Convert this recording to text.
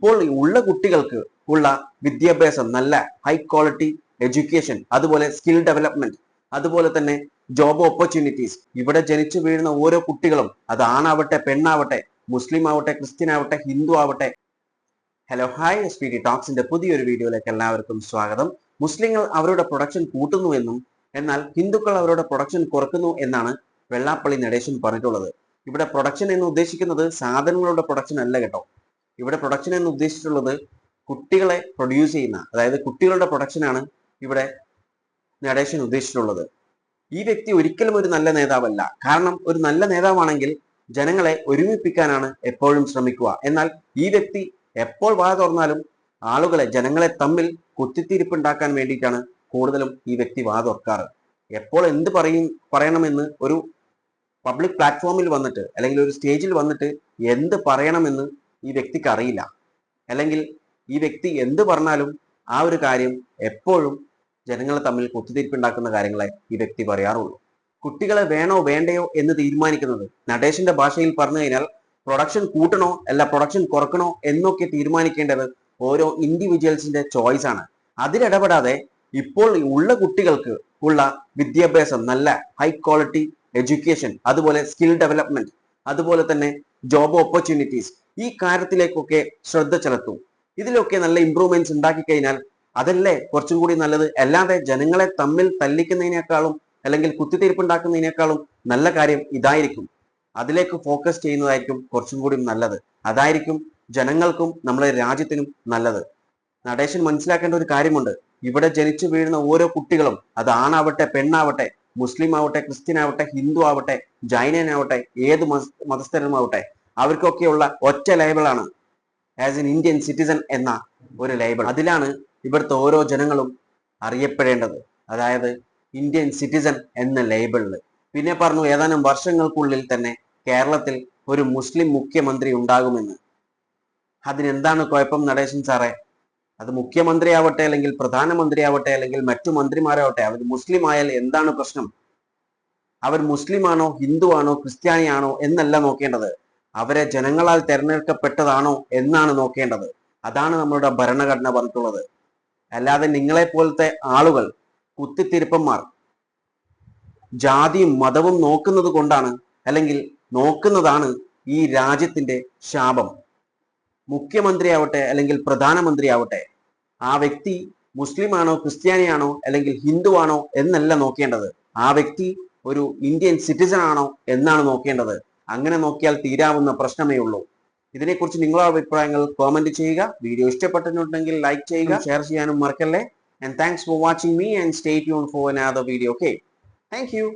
ഇപ്പോൾ ഉള്ള കുട്ടികൾക്ക് ഉള്ള വിദ്യാഭ്യാസം നല്ല ഹൈ ക്വാളിറ്റി എഡ്യൂക്കേഷൻ അതുപോലെ സ്കിൽ ഡെവലപ്മെന്റ് അതുപോലെ തന്നെ ജോബ് ഓപ്പർച്യൂണിറ്റീസ് ഇവിടെ ജനിച്ചു വീഴുന്ന ഓരോ കുട്ടികളും അത് ആണാവട്ടെ പെണ്ണാവട്ടെ മുസ്ലിം ആവട്ടെ ക്രിസ്ത്യൻ ആവട്ടെ ഹിന്ദു ആവട്ടെ. Hello hi S P D ടോക്സിന്റെ പുതിയൊരു വീഡിയോയിലേക്ക് എല്ലാവർക്കും സ്വാഗതം. മുസ്ലിങ്ങൾ അവരുടെ പ്രൊഡക്ഷൻ കൂട്ടുന്നുവെന്നും എന്നാൽ ഹിന്ദുക്കൾ അവരുടെ പ്രൊഡക്ഷൻ കുറക്കുന്നു എന്നാണ് വെള്ളാപ്പള്ളി നടേശൻ പറഞ്ഞിട്ടുള്ളത്. ഇവിടെ പ്രൊഡക്ഷൻ എന്ന് ഉദ്ദേശിക്കുന്നത് സാധനങ്ങളുടെ പ്രൊഡക്ഷൻ അല്ല കേട്ടോ. ഇവിടെ പ്രൊഡക്ഷൻ എന്ന് ഉദ്ദേശിച്ചിട്ടുള്ളത് കുട്ടികളെ പ്രൊഡ്യൂസ് ചെയ്യുന്ന അതായത് കുട്ടികളുടെ പ്രൊഡക്ഷനാണ് ഇവിടെ നടേശൻ ഉദ്ദേശിച്ചിട്ടുള്ളത്. ഈ വ്യക്തി ഒരിക്കലും ഒരു നല്ല നേതാവല്ല. കാരണം ഒരു നല്ല നേതാവാണെങ്കിൽ ജനങ്ങളെ ഒരുമിപ്പിക്കാനാണ് എപ്പോഴും ശ്രമിക്കുക. എന്നാൽ ഈ വ്യക്തി എപ്പോൾ വാ തുറന്നാലും ആളുകളെ ജനങ്ങളെ തമ്മിൽ കുത്തിത്തിരിപ്പുണ്ടാക്കാൻ വേണ്ടിയിട്ടാണ് കൂടുതലും ഈ വ്യക്തി വാ തുറക്കാറ്. എപ്പോൾ എന്ത് പറയും പറയണമെന്ന് ഒരു പബ്ലിക് പ്ലാറ്റ്ഫോമിൽ വന്നിട്ട് അല്ലെങ്കിൽ ഒരു സ്റ്റേജിൽ വന്നിട്ട് എന്ത് പറയണമെന്ന് ഈ വ്യക്തിക്ക് അറിയില്ല. അല്ലെങ്കിൽ ഈ വ്യക്തി എന്ത് പറഞ്ഞാലും ആ ഒരു കാര്യം എപ്പോഴും ജനങ്ങൾ തമ്മിൽ കുത്തിത്തിരിപ്പുണ്ടാക്കുന്ന കാര്യങ്ങളെ ഈ വ്യക്തി പറയാറുള്ളൂ. കുട്ടികളെ വേണോ വേണ്ടയോ എന്ന് തീരുമാനിക്കുന്നത് നടേശന്റെ ഭാഷയിൽ പറഞ്ഞു കഴിഞ്ഞാൽ പ്രൊഡക്ഷൻ കൂട്ടണോ അല്ല പ്രൊഡക്ഷൻ കുറക്കണോ എന്നൊക്കെ തീരുമാനിക്കേണ്ടത് ഓരോ ഇൻഡിവിജ്വൽസിന്റെ ചോയ്സ് ആണ്. അതിലിടപെടാതെ ഇപ്പോൾ ഉള്ള കുട്ടികൾക്ക് ഉള്ള വിദ്യാഭ്യാസം നല്ല ഹൈ ക്വാളിറ്റി എഡ്യൂക്കേഷൻ അതുപോലെ സ്കിൽ ഡെവലപ്മെന്റ് അതുപോലെ തന്നെ ജോബ് ഓപ്പർച്യൂണിറ്റീസ് ഈ കാര്യത്തിലേക്കൊക്കെ ശ്രദ്ധ ചെലുത്തും. ഇതിലൊക്കെ നല്ല ഇമ്പ്രൂവ്മെന്റ്സ് ഉണ്ടാക്കി കഴിഞ്ഞാൽ അതല്ലേ കുറച്ചും കൂടി നല്ലത്? അല്ലാതെ ജനങ്ങളെ തമ്മിൽ തല്ലിക്കുന്നതിനേക്കാളും അല്ലെങ്കിൽ കുത്തിത്തീർപ്പുണ്ടാക്കുന്നതിനേക്കാളും നല്ല കാര്യം ഇതായിരിക്കും. അതിലേക്ക് ഫോക്കസ് ചെയ്യുന്നതായിരിക്കും കുറച്ചും കൂടി നല്ലത്. അതായിരിക്കും ജനങ്ങൾക്കും നമ്മുടെ രാജ്യത്തിനും നല്ലത്. നടേശൻ മനസ്സിലാക്കേണ്ട ഒരു കാര്യമുണ്ട്. ഇവിടെ ജനിച്ചു വീഴുന്ന ഓരോ കുട്ടികളും അത് ആണാവട്ടെ പെണ്ണാവട്ടെ മുസ്ലിം ആവട്ടെ ക്രിസ്ത്യൻ ആവട്ടെ ഹിന്ദു ആവട്ടെ ജൈനനാവട്ടെ ഏത് മത- മതസ്ഥരുമാവട്ടെ അവർക്കൊക്കെയുള്ള ഒറ്റ ലേബിളാണ് ആസ് എൻ ഇന്ത്യൻ സിറ്റിസൺ എന്ന ഒരു ലേബിൾ അതിലാണ് ഇവിടുത്തെ ഓരോ ജനങ്ങളും അറിയപ്പെടേണ്ടത്. അതായത് ഇന്ത്യൻ സിറ്റിസൺ എന്ന ലേബിളിൽ പിന്നെ പറഞ്ഞു ഏതാനും വർഷങ്ങൾക്കുള്ളിൽ തന്നെ കേരളത്തിൽ ഒരു മുസ്ലിം മുഖ്യമന്ത്രി ഉണ്ടാകുമെന്ന്. അതിനെന്താണ് കുഴപ്പം നടേശൻ സാറേ? അത് മുഖ്യമന്ത്രി ആവട്ടെ അല്ലെങ്കിൽ പ്രധാനമന്ത്രി ആവട്ടെ അല്ലെങ്കിൽ മറ്റു മന്ത്രിമാരാവട്ടെ അവർ മുസ്ലിം ആയാൽ എന്താണ് പ്രശ്നം? അവർ മുസ്ലിം ആണോ ഹിന്ദു ആണോ ക്രിസ്ത്യാനിയാണോ എന്നല്ല നോക്കേണ്ടത്. അവരെ ജനങ്ങളാൽ തെരഞ്ഞെടുക്കപ്പെട്ടതാണോ എന്നാണ് നോക്കേണ്ടത്. അതാണ് നമ്മളുടെ ഭരണഘടന പറഞ്ഞിട്ടുള്ളത്. അല്ലാതെ നിങ്ങളെ പോലത്തെ ആളുകൾ കുത്തിത്തിരുപ്പന്മാർ ജാതിയും മതവും നോക്കുന്നത് കൊണ്ടാണ് അല്ലെങ്കിൽ നോക്കുന്നതാണ് ഈ രാജ്യത്തിന്റെ ശാപം. മുഖ്യമന്ത്രിയാവട്ടെ അല്ലെങ്കിൽ പ്രധാനമന്ത്രിയാവട്ടെ ആ വ്യക്തി മുസ്ലിമാണോ ക്രിസ്ത്യാനിയാണോ അല്ലെങ്കിൽ ഹിന്ദു ആണോ എന്നല്ല നോക്കേണ്ടത്. ആ വ്യക്തി ഒരു ഇന്ത്യൻ സിറ്റിസൺ ആണോ എന്നാണ് നോക്കേണ്ടത്. അങ്ങനെ നോക്കിയാൽ തീരാവുന്ന പ്രശ്നമേ ഉള്ളൂ. ഇതിനെക്കുറിച്ച് നിങ്ങളുടെ അഭിപ്രായങ്ങൾ കോമന്റ് ചെയ്യുക. വീഡിയോ ഇഷ്ടപ്പെട്ടിട്ടുണ്ടെങ്കിൽ ലൈക്ക് ചെയ്യുക. ഷെയർ ചെയ്യാനും മറക്കല്ലേ. And thanks for watching me and stay tune for another video okay thank you